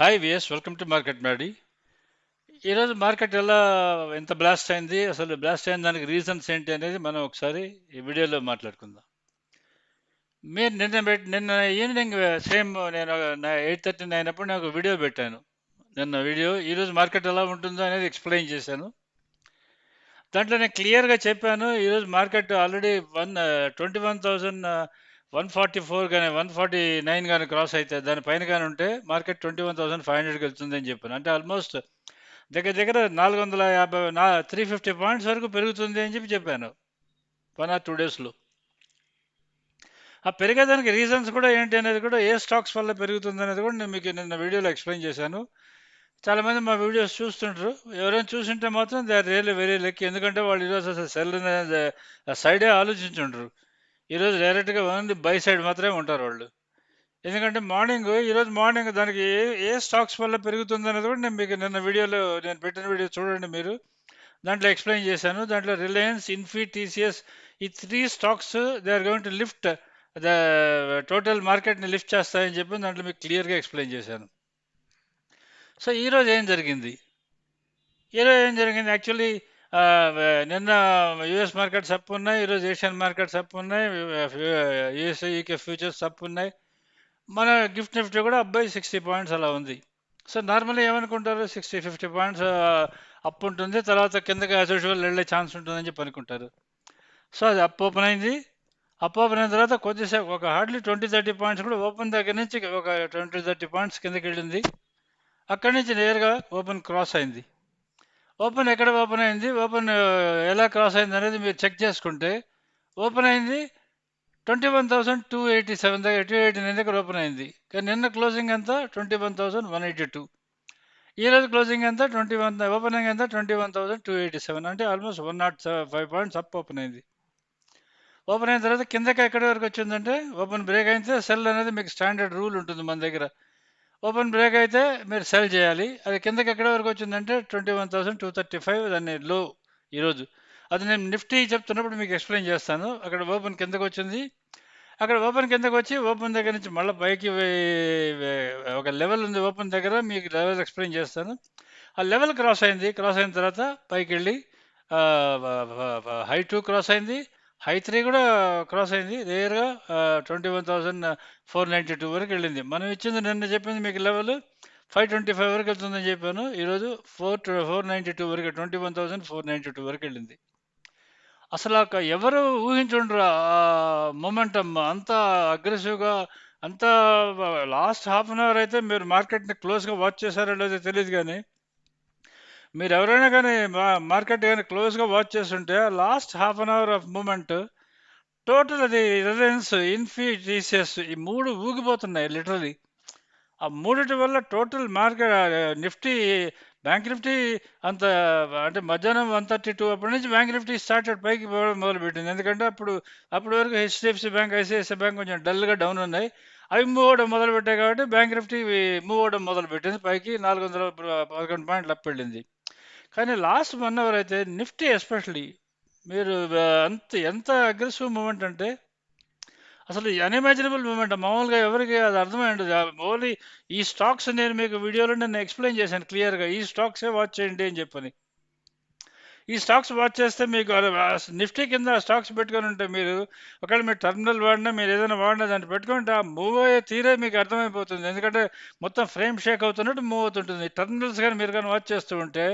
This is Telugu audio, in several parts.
Hi VS welcome to market Maddy ఈరోజు మార్కెట్ ఎలా ఎంత బ్లాస్ట్ అయింది? అసలు బ్లాస్ట్ అయిన దానికి రీజన్స్ ఏంటి అనేది మనం ఒకసారి ఈ వీడియోలో మాట్లాడుకుందాం. మీరు నిన్న పెట్టి నిన్న ఈవినింగ్ సేమ్ నేను ఎయిట్ థర్టీ అయినప్పుడు నేను ఒక వీడియో పెట్టాను. నిన్న వీడియో ఈరోజు మార్కెట్ ఎలా ఉంటుందో అనేది ఎక్స్ప్లెయిన్ చేశాను. దాంట్లో నేను క్లియర్గా చెప్పాను ఈరోజు market already one twenty one thousand one forty four కానీ వన్ ఫార్టీ నైన్ కానీ క్రాస్ అయితే దానిపైన కానీ ఉంటే market twenty one thousand five హండ్రెడ్కి వెళ్తుంది అని చెప్పాను. అంటే ఆల్మోస్ట్ దగ్గర దగ్గర నాలుగు వందల యాభై నా త్రీ ఫిఫ్టీ పాయింట్స్ వరకు పెరుగుతుంది అని చెప్పి చెప్పాను. వన్ ఆర్ టూ డేస్లో. ఆ పెరిగేదానికి రీజన్స్ కూడా ఏంటి అనేది కూడా ఏ స్టాక్స్ వల్ల పెరుగుతుంది అనేది కూడా నేను మీకు నిన్న వీడియోలో ఎక్స్ప్లెయిన్ చేశాను. చాలామంది మా వీడియోస్ చూస్తుంటారు. ఎవరైనా చూసింటే మాత్రం they are really very lucky. ఎందుకంటే వాళ్ళు ఈరోజు అసలు సెల్ సైడే ఆలోచించుంటారు. ఈరోజు డైరెక్ట్గా ఓన్లీ బై సైడ్ మాత్రమే ఉంటారు వాళ్ళు. ఎందుకంటే మార్నింగ్ ఈరోజు మార్నింగ్ దానికి ఏ ఏ స్టాక్స్ వల్ల పెరుగుతుంది అనేది కూడా నేను మీకు నిన్న వీడియోలో నేను పెట్టిన వీడియో చూడండి మీరు. దాంట్లో ఎక్స్ప్లెయిన్ చేశాను. దాంట్లో రిలయన్స్ ఇన్ఫీ టీసీఎస్ ఈ three stocks they are going to lift the total మార్కెట్ని లిఫ్ట్ చేస్తాయని చెప్పి దాంట్లో మీకు క్లియర్గా ఎక్స్ప్లెయిన్ చేశాను. సో ఈరోజు ఏం జరిగింది? ఈరోజు ఏం జరిగింది? యాక్చువల్లీ నిన్న యుఎస్ మార్కెట్స్ అప్ ఉన్నాయి ఈరోజు ఏషియన్ మార్కెట్స్ అప్ ఉన్నాయి యుఎస్ యూకే ఫ్యూచర్స్ అప్ ఉన్నాయి మన గిఫ్ట్ నిఫ్టీ కూడా అబ్బాయి సిక్స్టీ పాయింట్స్ అలా ఉంది. సో నార్మల్గా ఏమనుకుంటారు? సిక్స్టీ ఫిఫ్టీ పాయింట్స్ అప్ ఉంటుంది. తర్వాత కిందకి యాజ్ యూజువల్ వెళ్ళే ఛాన్స్ ఉంటుందని చెప్పి అనుకుంటారు. సో అది అప్ ఓపెన్ అయింది. అప్ ఓపెన్ అయిన తర్వాత కొద్దిసేపు ఒక హార్డ్లీ ట్వంటీ థర్టీ పాయింట్స్ కూడా ఓపెన్ దగ్గర నుంచి ఒక ట్వంటీ థర్టీ పాయింట్స్ కిందకి వెళ్ళింది. అక్కడి నుంచి నేరుగా ఓపెన్ క్రాస్ అయింది. ఓపెన్ ఎక్కడ ఓపెన్ అయింది? ఓపెన్ ఎలా క్రాస్ అయింది అనేది మీరు చెక్ చేసుకుంటే ఓపెన్ అయింది twenty one thousand two eighty seven దగ్గర టూ ఎయిటీ నైన్ దగ్గర ఓపెన్ అయింది. కానీ నిన్న క్లోజింగ్ ఎంత? Twenty one thousand one eighty two. ఈరోజు క్లోజింగ్ ఎంత? ట్వంటీ వన్ ఓపెనింగ్ ఎంత? Twenty one thousand two eighty seven. అంటే almost one naught five points up open అయింది. ఓపెన్ అయిన తర్వాత కిందకి ఎక్కడి వరకు వచ్చిందంటే ఓపెన్ బ్రేక్ అయితే సెల్ అనేది మీకు స్టాండర్డ్ రూల్ ఉంటుంది మన దగ్గర. ఓపెన్ బ్రేక్ అయితే మీరు సెల్ చేయాలి. అది కిందకి ఎక్కడ వరకు వచ్చిందంటే twenty one thousand two thirty five దాన్ని లో ఈరోజు. అది నేను నిఫ్టీ చెప్తున్నప్పుడు మీకు ఎక్స్ప్లెయిన్ చేస్తాను. అక్కడ ఓపెన్ కిందకు వచ్చింది. అక్కడ ఓపెన్ కిందకు వచ్చి ఓపెన్ దగ్గర నుంచి మళ్ళీ పైకి ఒక లెవెల్ ఉంది ఓపెన్ దగ్గర మీకు లెవెల్ ఎక్స్ప్లెయిన్ చేస్తాను. ఆ లెవెల్ క్రాస్ అయింది. క్రాస్ అయిన తర్వాత పైకి వెళ్ళి హై టూ క్రాస్ అయింది. హై త్రీ కూడా క్రాస్ అయింది. నేరుగా twenty one thousand four ninety two వరకు వెళ్ళింది. మనం ఇచ్చింది నిన్న చెప్పింది మీకు లెవెల్ ఫైవ్ ట్వంటీ ఫైవ్ వరకు వెళ్తుందని చెప్పాను. ఈరోజు ఫోర్ ఫోర్ నైంటీ టూ వరకు twenty one thousand four ninety two వరకు వెళ్ళింది. అసలు ఎవరు ఊహించుండ్రు ఆ మొమెంటమ్ అంత అగ్రెసివ్గా అంత లాస్ట్ హాఫ్ అన్ అవర్ అయితే మీరు మార్కెట్ని క్లోజ్గా వాచ్ చేశారో లేదో తెలియదు కానీ మీరు ఎవరైనా కానీ మార్కెట్ కానీ క్లోజ్గా వాచ్ చేస్తుంటే last half an hour of moment total అది రిలయన్స్ ఇన్ఫీ టీసీఎస్ ఈ మూడు ఊగిపోతున్నాయి లిటరలీ. ఆ మూడిటి వల్ల total market Nifty bank Nifty అంత అంటే మధ్యాహ్నం వన్ థర్టీ టూ అప్పటి నుంచి బ్యాంక్ నిఫ్టీ స్టార్టెడ్ పైకి పోవడం మొదలుపెట్టింది. ఎందుకంటే అప్పుడు అప్పటి వరకు హెచ్డిఎఫ్సి బ్యాంక్ ఐసిఐసిఐ బ్యాంక్ కొంచెం డల్గా డౌన్ ఉన్నాయి. అవి మూవ్ అవడం మొదలుపెట్టాయి కాబట్టి బ్యాంక్ నిఫ్టీ మూవ్ అవడం మొదలుపెట్టింది. పైకి నాలుగు వందల పదకొండు పాయింట్లు అప్పెళ్ళింది కానీ లాస్ట్ వన్ అవర్ అయితే నిఫ్టీ ఎస్పెషలీ మీరు అంత ఎంత అగ్రెసివ్ మూమెంట్ అంటే అసలు అన్ఇమాజినబుల్ మూమెంట్ మామూలుగా ఎవరికి అది అర్థమైంది ఓన్లీ ఈ స్టాక్స్ నేను మీకు వీడియోలో నేను ఎక్స్ప్లెయిన్ చేశాను క్లియర్గా ఈ స్టాక్సే వాచ్ చేయండి అని చెప్పని. ఈ స్టాక్స్ వాచ్ చేస్తే మీకు నిఫ్టీ కింద స్టాక్స్ పెట్టుకొని ఉంటే మీరు ఒకవేళ మీరు టర్మినల్ వాడినా మీరు ఏదైనా వాడినా దాన్ని పెట్టుకుంటే ఆ మూవ్ అయ్యే తీరే మీకు అర్థమైపోతుంది. ఎందుకంటే మొత్తం ఫ్రేమ్ షేక్ అవుతున్నట్టు మూవ్ అవుతుంటుంది. టర్మినల్స్ కానీ మీరు కానీ వాచ్ చేస్తూ ఉంటే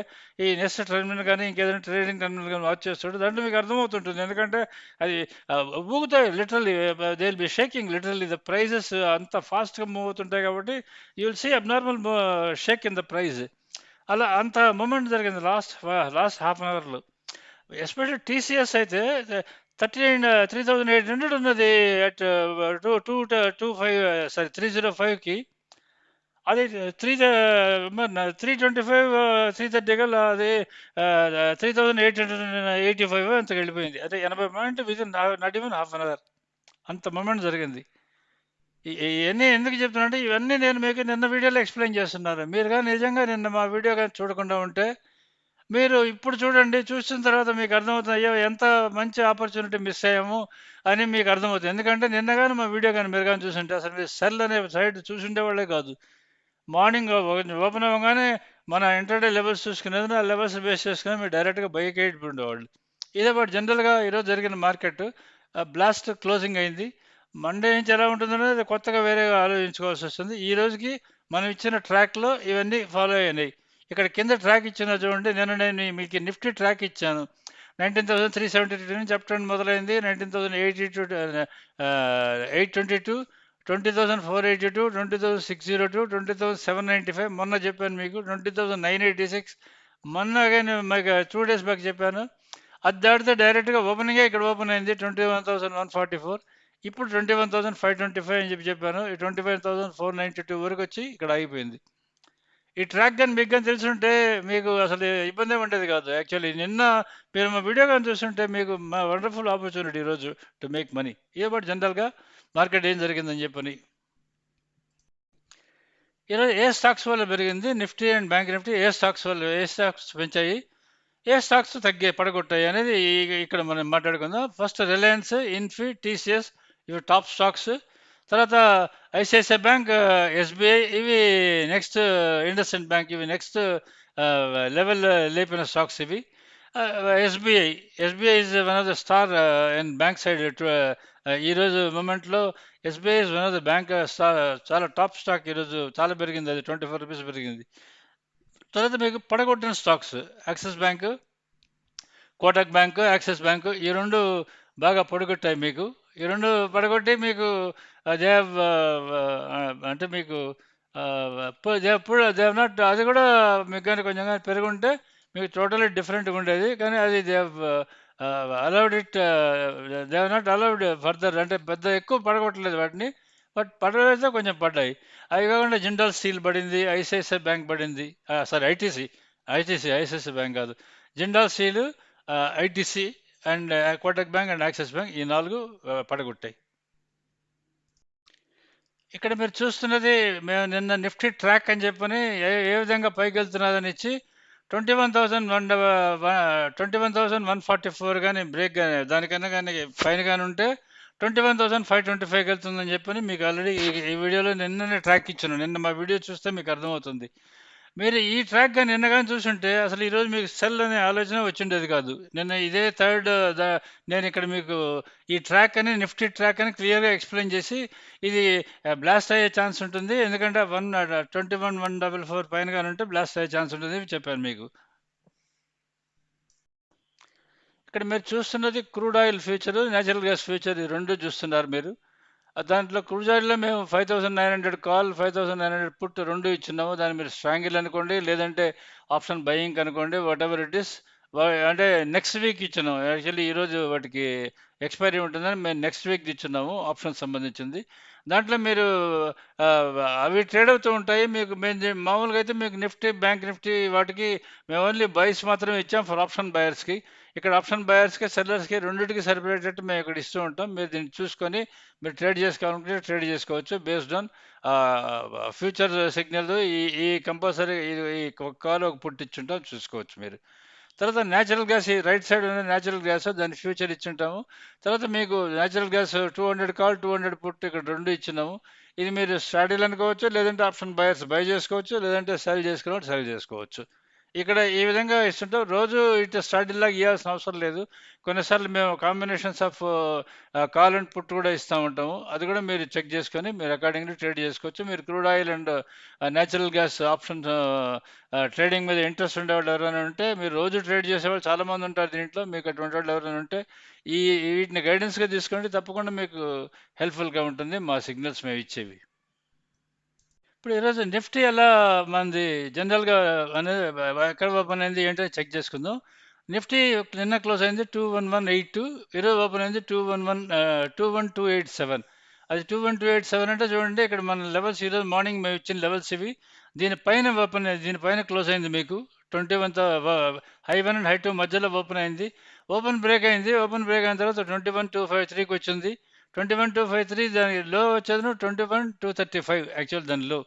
ఈ నెక్స్ట్ టర్మినల్ కానీ ఇంకేదైనా ట్రేడింగ్ టర్మినల్ కానీ వాచ్ చేస్తుంటే దాంట్లో మీకు అర్థమవుతుంటుంది. ఎందుకంటే అది ఊగుతాయి literally they will be shaking literally. The prices అంత ఫాస్ట్గా మూవ్ అవుతుంటాయి కాబట్టి you will see abnormal shake in the price అలా అంత మూమెంట్ జరిగింది లాస్ట్ లాస్ట్ హాఫ్ అన్ అవర్లో. ఎస్పెషల్లీ టీసీఎస్ అయితే thirty nine three thousand eight hundred ఉన్నది at two two two five sorry three zero ఫైవ్కి. అది three three twenty five three thirty కల్లా అది three thousand eight hundred eighty five అంత వెళ్ళిపోయింది. అదే ఎనభై point within not even half an hour. అంత మూమెంట్ జరిగింది. ఇవన్నీ ఎందుకు చెప్తున్నానంటే ఇవన్నీ నేను మీకు నిన్న వీడియోలో ఎక్స్ప్లెయిన్ చేస్తున్నారు మీరు కానీ నిజంగా నిన్న మా వీడియో కానీ చూడకుండా ఉంటే మీరు ఇప్పుడు చూడండి చూసిన తర్వాత మీకు అర్థమవుతుంది అయ్యో ఎంత మంచి ఆపర్చునిటీ మిస్ అయ్యాము అని మీకు అర్థమవుతుంది. ఎందుకంటే నిన్న కానీ మా వీడియో కానీ మీరు కానీ చూసుంటే అసలు మీరు సెల్ అనే సైట్ చూసుండే వాళ్ళే కాదు. మార్నింగ్ ఓపెన్ అవ్వగానే మన ఇంటర్డే లెవెల్స్ చూసుకునేది ఆ లెవెల్స్ బేస్ చేసుకుని మీరు డైరెక్ట్గా బైక్ ఎయిట్ ఉండేవాళ్ళు ఇదే బట్ జనరల్గా ఈరోజు జరిగిన మార్కెట్ బ్లాస్ట్ క్లోజింగ్ అయింది. మండే నుంచి ఎలా ఉంటుందనేది కొత్తగా వేరేగా ఆలోచించుకోవాల్సి వస్తుంది. ఈ రోజుకి మనం ఇచ్చిన ట్రాక్లో ఇవన్నీ ఫాలో అయినాయి. ఇక్కడ కింద ట్రాక్ ఇచ్చిన చూడండి నేను నేను మీకు నిఫ్టీ ట్రాక్ ఇచ్చాను. Nineteen thousand three seventy two నుంచి అప్ ట్రెండ్ మొదలైంది. Nineteen thousand eighty two eight twenty two twenty thousand four eighty two twenty thousand six zero two twenty thousand seven ninety five మొన్న చెప్పాను మీకు twenty thousand nine eighty six మొన్న అగైన్ మీకు టూ డేస్ బ్యాక్ చెప్పాను. అది దాటితే డైరెక్ట్గా ఓపెనింగే ఇక్కడ ఓపెన్ అయింది twenty one thousand one forty four. ఇప్పుడు twenty one thousand five twenty five అని చెప్పి చెప్పాను. ఈ twenty five thousand four ninety two వరకు వచ్చి ఇక్కడ ఆగిపోయింది. ఈ ట్రాక్ కానీ మీకు కానీ తెలుసుంటే మీకు అసలు ఇబ్బంది ఏమి ఉండేది కాదు. యాక్చువల్లీ నిన్న మీరు మా వీడియో కానీ చూస్తుంటే మీకు మా వండర్ఫుల్ ఆపర్చునిటీ ఈరోజు టు మేక్ మనీ ఇదే బట్ జనరల్గా మార్కెట్ ఏం జరిగిందని చెప్పని. ఈరోజు ఏ స్టాక్స్ వల్ల పెరిగింది? నిఫ్టీ అండ్ బ్యాంక్ నిఫ్టీ ఏ స్టాక్స్ వల్ల ఏ స్టాక్స్ పెంచాయి? ఏ స్టాక్స్ తగ్గే పడగొట్టాయి అనేది ఇక్కడ మనం మాట్లాడుకుందాం. ఫస్ట్ రిలయన్స్ ఇన్ఫీ టీసీఎస్ ఇవి టాప్ స్టాక్స్. తర్వాత ఐసిఐసిఐ బ్యాంక్ ఎస్బీఐ ఇవి నెక్స్ట్ ఇండస్ఇండ్ బ్యాంక్ ఇవి నెక్స్ట్ లెవెల్ లేపిన స్టాక్స్ ఇవి. SBI SBI is one of the star in bank side ఈరోజు మూమెంట్లో SBI is one of the bank star చాలా టాప్ స్టాక్ ఈరోజు చాలా పెరిగింది అది ట్వంటీ ఫోర్ రూపీస్ పెరిగింది. తర్వాత మీకు పడగొట్టిన stocks Axis bank Kotak bank Axis bank ఈ రెండు బాగా పడగొట్టాయి మీకు. ఈ రెండు పడగొట్టి మీకు దే అంటే మీకు దే నాట్ అది కూడా మీకు కానీ కొంచెం కానీ పెరుగుంటే మీకు టోటలీ డిఫరెంట్గా ఉండేది కానీ అది they allowed it they not allowed further అంటే పెద్ద ఎక్కువ పడగొట్టలేదు వాటిని. బట్ పడగొడితే కొంచెం పడ్డాయి. అవి కాకుండా జిండాల్ స్టీల్ పడింది ఐసిఐసిఐ బ్యాంక్ పడింది. Sorry ITC. ITC ICICI bank కాదు. Jindal steel ITC and Kotak bank and Axis bank ఈ నాలుగు పడగొట్టాయి. ఇక్కడ మీరు చూస్తున్నది మేము నిన్న నిఫ్టీ ట్రాక్ అని చెప్పని ఏ ఏ విధంగా పైకి వెళ్తున్నదని ఇచ్చి twenty one thousand one twenty one thousand one forty four కానీ బ్రేక్ కానీ దానికన్నా కానీ పైన కానీ ఉంటే twenty one thousand five twenty ఫైవ్కి వెళ్తుందని చెప్పని మీకు ఆల్రెడీ ఈ వీడియోలో నిన్ననే ట్రాక్ ఇచ్చాను నిన్న మా వీడియో చూస్తే మీకు అర్థమవుతుంది. మీరు ఈ ట్రాక్ కానీ నిన్న కానీ చూసుంటే అసలు ఈరోజు మీకు సెల్ అనే ఆలోచన వచ్చిండేది కాదు. నిన్న ఇదే థర్డ్ నేను ఇక్కడ మీకు ఈ ట్రాక్ అని నిఫ్టీ ట్రాక్ అని క్లియర్గా ఎక్స్ప్లెయిన్ చేసి ఇది బ్లాస్ట్ అయ్యే ఛాన్స్ ఉంటుంది. ఎందుకంటే one twenty one one double four పైన కానీ ఉంటే బ్లాస్ట్ అయ్యే ఛాన్స్ ఉంటుంది అని చెప్పాను మీకు. ఇక్కడ మీరు చూస్తున్నది crude oil future natural gas future ఈ రెండు చూస్తున్నారు మీరు. దాంట్లో క్రూజాయిడ్లో మేము five thousand nine hundred call five thousand nine hundred put రెండు ఇచ్చున్నాము దాన్ని మీరు స్ట్రాంగిల్ అనుకోండి లేదంటే ఆప్షన్ బయింగ్ అనుకోండి వాట్ ఎవర్ ఇట్ ఇస్ అంటే నెక్స్ట్ వీక్ ఇచ్చినాము. యాక్చువల్లీ ఈరోజు వాటికి ఎక్స్పైరీ ఉంటుందని మేము నెక్స్ట్ వీక్ ఇచ్చున్నాము ఆప్షన్ సంబంధించింది. దాంట్లో మీరు అవి ట్రేడ్ అవుతూ ఉంటాయి. మీకు మేము మామూలుగా అయితే మీకు నిఫ్టీ బ్యాంక్ నిఫ్టీ వాటికి మేము ఓన్లీ బైస్ మాత్రమే ఇచ్చాం ఫర్ ఆప్షన్ బయర్స్కి ఇక్కడ ఆప్షన్ బయర్స్కి సెల్లర్స్కి రెండింటికి సరిపడేటట్టు మేము ఇక్కడ ఇస్తూ ఉంటాం. మీరు దీన్ని చూసుకొని మీరు ట్రేడ్ చేసుకోవాలనుకుంటే ట్రేడ్ చేసుకోవచ్చు. బేస్డ్ ఆన్ ఫ్యూచర్ సిగ్నల్ ఈ ఈ కంపల్సరీ ఈ కాల్ ఒక పుట్టించుంటాం చూసుకోవచ్చు మీరు. తర్వాత న్యాచురల్ గ్యాస్ ఈ రైట్ సైడ్ ఉన్న న్యాచురల్ గ్యాస్ దాని ఫ్యూచర్ ఇచ్చుంటాము తర్వాత మీకు natural gas two hundred call two hundred put ఇక్కడ రెండు ఇచ్చినాము. ఇది మీరు స్ట్రాడీలు అనుకోవచ్చు లేదంటే ఆప్షన్ బయర్స్ బై చేసుకోవచ్చు లేదంటే సెల్ చేసుకోవాలి సెల్ చేసుకోవచ్చు. ఇక్కడ ఈ విధంగా ఇస్తుంటాం రోజు ఇటు స్టార్టింగ్లాగా ఇవ్వాల్సిన అవసరం లేదు. కొన్నిసార్లు మేము combinations of call and put కూడా ఇస్తూ ఉంటాము. అది కూడా మీరు చెక్ చేసుకొని మీరు అకార్డింగ్లీ ట్రేడ్ చేసుకోవచ్చు. మీరు crude oil and natural gas option trading మీద ఇంట్రెస్ట్ ఉండేవాళ్ళు ఎవరైనా ఉంటే మీరు రోజు ట్రేడ్ చేసేవాళ్ళు చాలామంది ఉంటారు దీంట్లో. మీకు అటువంటి వాళ్ళు ఎవరైనా ఉంటే ఈ వీటిని గైడెన్స్గా తీసుకోండి. తప్పకుండా మీకు హెల్ప్ఫుల్గా ఉంటుంది. మా సిగ్నల్స్ మేము ఇచ్చేవి. ఇప్పుడు ఈరోజు నిఫ్టీ ఎలా మనది జనరల్గా అనేది ఎక్కడ ఓపెన్ అయింది ఏంటో చెక్ చేసుకుందాం. నిఫ్టీ నిన్న క్లోజ్ అయింది two one one eight two ఈరోజు ఓపెన్ అయింది two one one two one two eight seven. అది two one two eight seven అంటే చూడండి ఇక్కడ మన లెవెల్స్ ఈరోజు మార్నింగ్ మేము ఇచ్చిన లెవెల్స్ ఇవి. దీనిపైన ఓపెన్ దీనిపైన క్లోజ్ అయింది మీకు. Twenty one high one and high two మధ్యలో ఓపెన్ అయింది. ఓపెన్ బ్రేక్ అయింది ఓపెన్ బ్రేక్ అయిన తర్వాత ట్వంటీ వన్ టూ ఫైవ్ త్రీకి వచ్చింది. Twenty one two five three దాని లో వచ్చేది twenty one two thirty five actual దాని లో.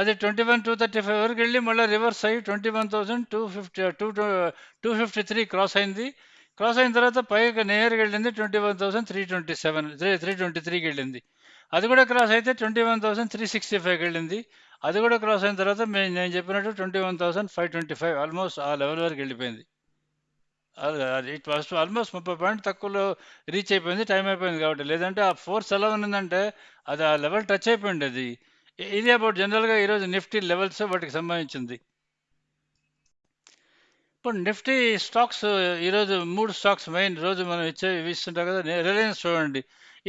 అది twenty one two thirty five వరకు వెళ్ళి మళ్ళీ రివర్స్ అయ్యి twenty one thousand two fifty two two fifty three cross అయింది. క్రాస్ అయిన తర్వాత పైకి నేరుగా వెళ్ళింది twenty one thousand three twenty seven three three twenty త్రీకి వెళ్ళింది. అది కూడా క్రాస్ అయితే twenty one thousand three sixty ఫైవ్కి వెళ్ళింది. అది కూడా క్రాస్ అయిన తర్వాత మేము నేను చెప్పినట్టు twenty one thousand five twenty five almost ఆ లెవెల్ వరకు వెళ్ళిపోయింది. ఇట్ ఫస్ట్ ఆల్మోస్ట్ ముప్పై పాయింట్ తక్కువలో రీచ్ అయిపోయింది టైం అయిపోయింది కాబట్టి. లేదంటే ఆ ఫోర్స్ ఎలా ఉన్నదంటే అది ఆ లెవెల్ టచ్ అయిపోయింది అది ఇది అబౌట్ జనరల్గా ఈరోజు నిఫ్టీ లెవెల్స్ వాటికి సంబంధించింది. ఇప్పుడు నిఫ్టీ స్టాక్స్ ఈరోజు మూడు స్టాక్స్ మెయిన్ రోజు మనం ఇచ్చే ఇస్తుంటాం కదా రిలయన్స్ చూడండి.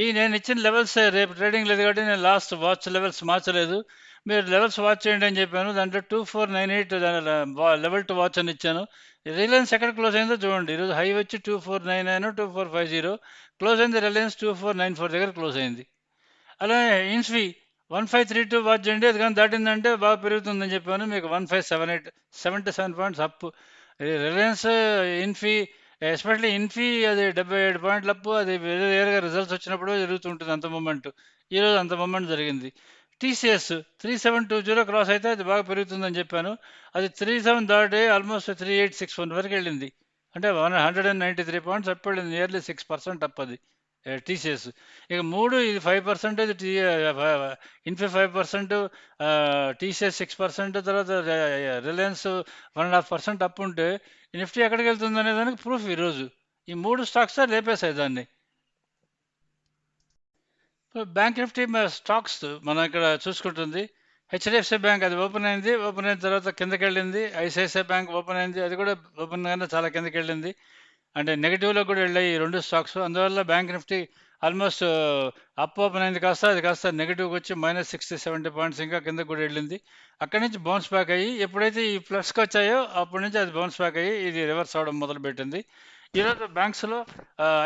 ఈ నేను ఇచ్చిన లెవెల్స్ రేపు ట్రేడింగ్ లేదు కాబట్టి నేను లాస్ట్ వాచ్ లెవెల్స్ మార్చలేదు. మీరు లెవెల్స్ వాచ్ చేయండి అని చెప్పాను. దాంట్లో two four nine eight level to watch అని ఇచ్చాను. రిలయన్స్ ఎక్కడ క్లోజ్ అయిందో చూడండి. ఈరోజు హై వచ్చి two four nine nine two four five zero close అయింది Reliance two four nine four దగ్గర క్లోజ్ అయింది. అలాగే ఇన్స్వి one five three two watch చేయండి. అది కానీ దాటిందంటే బాగా పెరుగుతుందని చెప్పాను. మీకు one five seven eight seventy seven points up Reliance Infy especially Infy అది డెబ్బై ఏడు పాయింట్ల అప్పు అది వేరే వేరేగా రిజల్ట్స్ వచ్చినప్పుడు జరుగుతుంటుంది అంత మూమెంట్ ఈరోజు అంత మూమెంట్ జరిగింది. TCS three seven two zero cross అయితే అది బాగా పెరుగుతుందని చెప్పాను. అది త్రీ సెవెన్ దాటి almost three eight six one వరకు వెళ్ళింది. అంటే one hundred and ninety three points up వెళ్ళింది. నియర్లీ సిక్స్ పర్సెంట్ అప్ అది టీసీఎస్ ఇక మూడు ఇది five percentage T Infy five percent TCS six percent తర్వాత Reliance one and half percent up ఉంటే నిఫ్టీ ఎక్కడికి వెళ్తుంది అనే దానికి ప్రూఫ్ ఈరోజు. ఈ మూడు స్టాక్స్ రేపేసాయి దాన్ని. బ్యాంక్ నిఫ్టీ స్టాక్స్ మనం ఇక్కడ చూసుకుంటుంది. హెచ్డిఎఫ్సి బ్యాంక్ అది ఓపెన్ అయింది. ఓపెన్ అయిన తర్వాత కిందకి వెళ్ళింది. ఐసిఐసిఐ బ్యాంక్ ఓపెన్ అయింది. అది కూడా ఓపెన్ గానే చాలా కిందకి వెళ్ళింది. అంటే నెగిటివ్లో కూడా వెళ్ళాయి ఈ రెండు స్టాక్స్. అందువల్ల bank Nifty almost up open అయింది కాస్త అది కాస్త నెగిటివ్కి వచ్చి మైనస్ సిక్స్టీ సెవెంటీ పాయింట్స్ ఇంకా కిందకు కూడా వెళ్ళింది. అక్కడి నుంచి బౌన్స్ బ్యాక్ అయ్యి ఎప్పుడైతే ఈ ప్లస్కి వచ్చాయో అప్పటి నుంచి అది బౌన్స్ బ్యాక్ అయ్యి ఇది రివర్స్ అవడం మొదలుపెట్టింది. ఈరోజు బ్యాంక్స్లో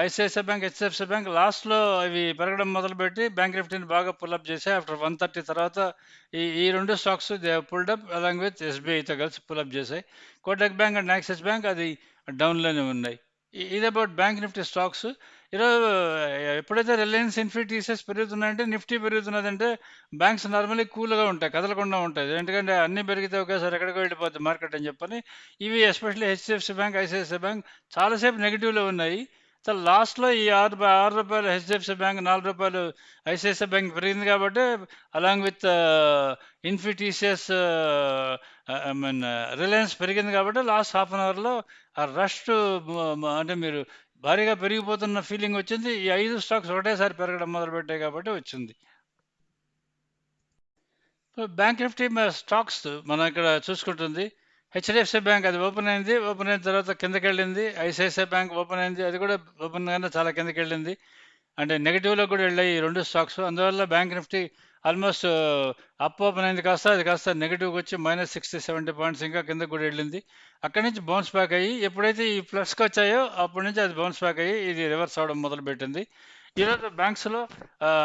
ఐసిఐసిఐ బ్యాంక్ హెచ్డిఎఫ్సి బ్యాంక్ లాస్ట్లో ఇవి పెరగడం మొదలుపెట్టి బ్యాంక్ నిఫ్టీని బాగా పుల్అప్ చేసి ఆఫ్టర్ వన్ థర్టీ తర్వాత ఈ ఈ రెండు stocks they pulled up along with ఎస్బీఐతో కలిసి పుల్అప్ చేశాయి. Kotak bank and Axis bank అది డౌన్లోనే ఉన్నాయి. ఇది అబౌట్ బ్యాంక్ నిఫ్టీ స్టాక్స్. ఈరోజు ఎప్పుడైతే రిలయన్స్ ఇన్ఫీ టీసీఎస్ పెరుగుతున్నాయంటే నిఫ్టీ పెరుగుతున్నదంటే బ్యాంక్స్ నార్మల్లీ కూల్గా ఉంటాయి కదలకుండా ఉంటాయి. ఎందుకంటే అన్నీ పెరిగితే ఒకేసారి ఎక్కడికో వెళ్ళిపోతుంది మార్కెట్ అని చెప్పని ఇవి especially HDFC bank ICICI bank చాలాసేపు నెగిటివ్లో ఉన్నాయి. సో లాస్ట్లో ఈ ఆరు రూపాయ- ఆరు రూపాయలు హెచ్డిఎఫ్సి బ్యాంక్ నాలుగు రూపాయలు ఐసిఐసిఐ బ్యాంక్ పెరిగింది కాబట్టి along with Infy TCS I mean Reliance పెరిగింది కాబట్టి లాస్ట్ హాఫ్ అన్ అవర్లో ఆ రష్ అంటే మీరు భారీగా పెరిగిపోతున్న ఫీలింగ్ వచ్చింది. ఈ ఐదు స్టాక్స్ ఒకటేసారి పెరగడం మొదలుపెట్టాయి కాబట్టి వచ్చింది. బ్యాంక్ నిఫ్టీ స్టాక్స్ మనం ఇక్కడ చూసుకుంటుంది. హెచ్డిఎఫ్సి బ్యాంక్ అది ఓపెన్ అయింది. ఓపెన్ అయిన తర్వాత కిందకి వెళ్ళింది. ఐసిఐసిఐ బ్యాంక్ ఓపెన్ అయింది. అది కూడా ఓపెన్గానే చాలా కిందకి వెళ్ళింది. అంటే నెగిటివ్లో కూడా వెళ్ళాయి ఈ రెండు స్టాక్స్. అందువల్ల bank Nifty almost up open అయింది కాస్త అది కాస్త నెగిటివ్కి వచ్చి మైనస్ సిక్స్టీ సెవెంటీ పాయింట్స్ ఇంకా కిందకు కూడా వెళ్ళింది. అక్కడి నుంచి బౌన్స్ బ్యాక్ అయ్యి ఎప్పుడైతే ఈ ప్లస్కి వచ్చాయో అప్పటి నుంచి అది బౌన్స్ బ్యాక్ అయ్యి ఇది రివర్స్ అవడం మొదలుపెట్టింది. ఈరోజు బ్యాంక్స్లో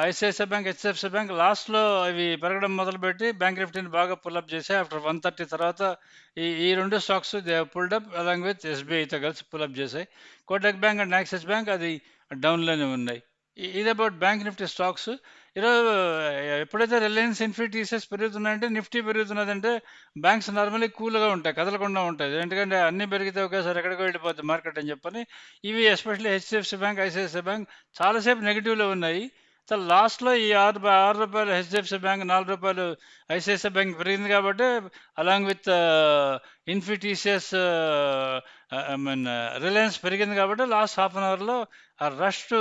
ఐసిఐసిఐ బ్యాంక్ హెచ్డిఎఫ్సి బ్యాంక్ లాస్ట్లో ఇవి పెరగడం మొదలుపెట్టి బ్యాంక్ నిఫ్టీని బాగా పుల్అప్ చేసాయి ఆఫ్టర్ వన్ థర్టీ తర్వాత ఈ ఈ రెండు stocks they pulled up along with ఎస్బీఐతో కలిసి పుల్అప్ చేశాయి. Kotak bank and Axis bank అది డౌన్లోనే ఉన్నాయి. ఇది అబౌట్ బ్యాంక్ నిఫ్టీ స్టాక్స్ ఈరోజు ఎప్పుడైతే రిలయన్స్ ఇన్ఫిటీసెస్ పెరుగుతున్నాయంటే నిఫ్టీ పెరుగుతున్నదంటే బ్యాంక్స్ నార్మల్లీ కూల్గా ఉంటాయి కదలకుండా ఉంటాయి. ఎందుకంటే అన్నీ పెరిగితే ఒకేసారి ఎక్కడికో వెళ్ళిపోతుంది మార్కెట్ అని చెప్పని. ఇవి especially HDFC bank ICICI bank చాలాసేపు నెగిటివ్లో ఉన్నాయి. సో లాస్ట్లో ఈ ఆరు రూపాయ- ఆరు రూపాయలు హెచ్డిఎఫ్సి బ్యాంక్ నాలుగు రూపాయలు ఐసిఐసిఐ బ్యాంక్ పెరిగింది కాబట్టి along with Infy TCS I mean Reliance పెరిగింది కాబట్టి లాస్ట్ హాఫ్ అన్ అవర్లో ఆ రష్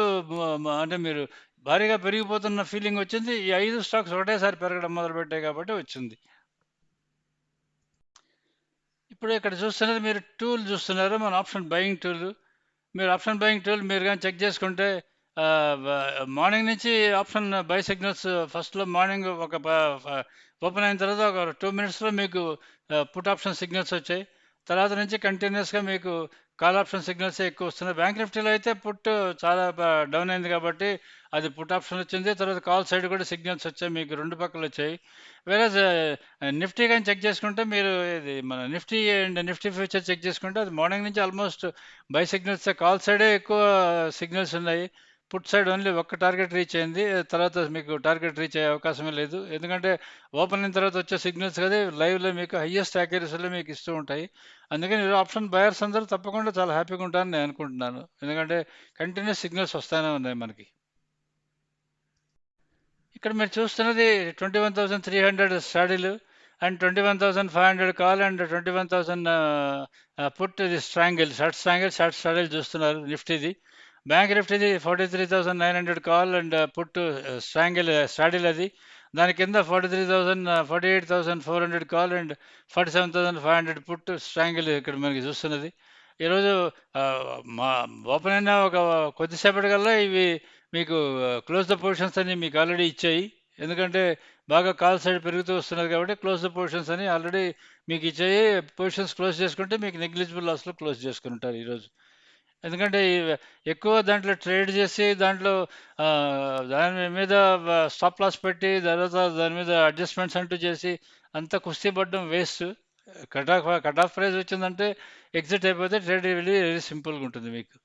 అంటే మీరు భారీగా పెరిగిపోతున్న ఫీలింగ్ వచ్చింది. ఈ ఐదు స్టాక్స్ ఒకటేసారి పెరగడం మొదలుపెట్టాయి కాబట్టి వచ్చింది. ఇప్పుడు ఇక్కడ చూస్తున్నది మీరు టూల్ చూస్తున్నారు. మన ఆప్షన్ బయింగ్ టూల్ మీరు ఆప్షన్ బయింగ్ టూల్ మీరు కానీ చెక్ చేసుకుంటే మార్నింగ్ నుంచి ఆప్షన్ బై సిగ్నల్స్ ఫస్ట్లో మార్నింగ్ ఒక ఓపెన్ అయిన తర్వాత ఒక టూ మినిట్స్లో మీకు పుట్ ఆప్షన్ సిగ్నల్స్ వచ్చాయి. తర్వాత నుంచి కంటిన్యూస్గా మీకు కాల్ ఆప్షన్ సిగ్నల్స్ ఎక్కువ వస్తున్నాయి. బ్యాంక్ నిఫ్టీలో అయితే పుట్ చాలా డౌన్ అయింది కాబట్టి అది పుట్ ఆప్షన్ వచ్చింది. తర్వాత కాల్ సైడ్ కూడా సిగ్నల్స్ వచ్చాయి. మీకు రెండు పక్కలు వచ్చాయి. వేరే నిఫ్టీ కానీ చెక్ చేసుకుంటే మీరు ఇది మన Nifty and Nifty future check చేసుకుంటే అది మార్నింగ్ నుంచి ఆల్మోస్ట్ బై సిగ్నల్స్ కాల్ సైడే ఎక్కువ సిగ్నల్స్ ఉన్నాయి. పుట్ సైడ్ ఓన్లీ ఒక్క టార్గెట్ రీచ్ అయింది. తర్వాత మీకు టార్గెట్ రీచ్ అయ్యే అవకాశమే లేదు. ఎందుకంటే ఓపెన్ అయిన తర్వాత వచ్చే సిగ్నల్స్ కదా లైవ్లో మీకు హయ్యెస్ట్ యాక్యురసీలో మీకు ఇస్తూ ఉంటాయి. అందుకని ఆప్షన్ బయర్స్ అందరూ తప్పకుండా చాలా హ్యాపీగా ఉంటారని నేను అనుకుంటున్నాను. ఎందుకంటే కంటిన్యూస్ సిగ్నల్స్ వస్తూనే ఉన్నాయి మనకి. ఇక్కడ మీరు చూస్తున్నది twenty one thousand three hundred స్టాడీలు and twenty one thousand five hundred call and twenty one thousand put ఇది స్ట్రాంగిల్ షార్ట్ స్ట్రాంగిల్ షార్ట్ స్టాడీలు చూస్తున్నారు నిఫ్టీది. Bank నిఫ్టీది forty three thousand nine hundred call and uh, put uh, strangle uh, straddle అది. దాని కింద forty three thousand forty eight thousand four hundred call and forty seven thousand five hundred put strangle ఇక్కడ మనకి చూస్తున్నది. ఈరోజు మా ఓపెన్ అయిన ఒక కొద్దిసేపటికల్లా ఇవి మీకు క్లోజ్ ద పొజిషన్స్ అని మీకు ఆల్రెడీ ఇచ్చాయి. ఎందుకంటే బాగా కాల్ సైడ్ పెరుగుతూ వస్తున్నది కాబట్టి క్లోజ్ ద పొజిషన్స్ అని ఆల్రెడీ మీకు ఇచ్చాయి. పొజిషన్స్ క్లోజ్ చేసుకుంటే మీకు నెగ్లిజిబుల్ లాస్లో క్లోజ్ చేసుకుని ఉంటారు ఈరోజు. ఎందుకంటే ఎక్కువ దాంట్లో ట్రేడ్ చేసి దాంట్లో దాని మీద స్టాప్ లాస్ పెట్టి తర్వాత దాని మీద అడ్జస్ట్మెంట్స్ అంటూ చేసి అంత కుస్తీ పడడం waste. Cut off cut off price వచ్చిందంటే ఎగ్జిట్ అయిపోతే ట్రేడ్ వెళ్ళి వెరీ సింపుల్గా ఉంటుంది మీకు.